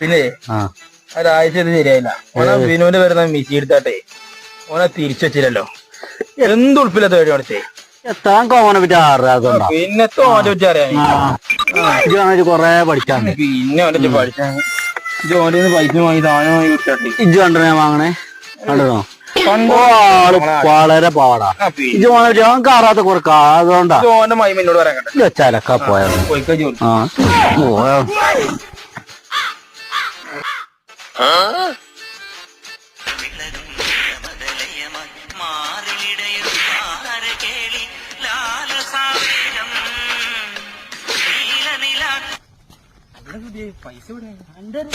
പിന്നെ ഒരാഴ്ച ഇത് ശരിയായില്ല. ഓന വിനുവിന്റെ വരുന്ന മിസി എടുത്താട്ടെ. ഓനെ തിരിച്ചു വെച്ചില്ലല്ലോ. എന്ത് ഉൾപ്പില്ലാത്ത വഴി കാണിച്ചേ കോമനെ പറ്റി പറ്റി അറിയാൻ കൊറേ പിന്നെ പഠിച്ചാ ജോലി പൈപ്പിന് വാങ്ങി താഴെ വാങ്ങി കൊടുത്താട്ടെ ഇജ്ജ് കണ്ടോ ഞാൻ വാങ്ങണേ? കണ്ടോ? ആൾ വളരെ പാടാ. ഇജ്ജ് പറ്റി അവൻ കാറാത്ത കുറക്ക. അതുകൊണ്ടാ. ജോന്റെ മൈ ആ പറയാൻ પૈસો અંદર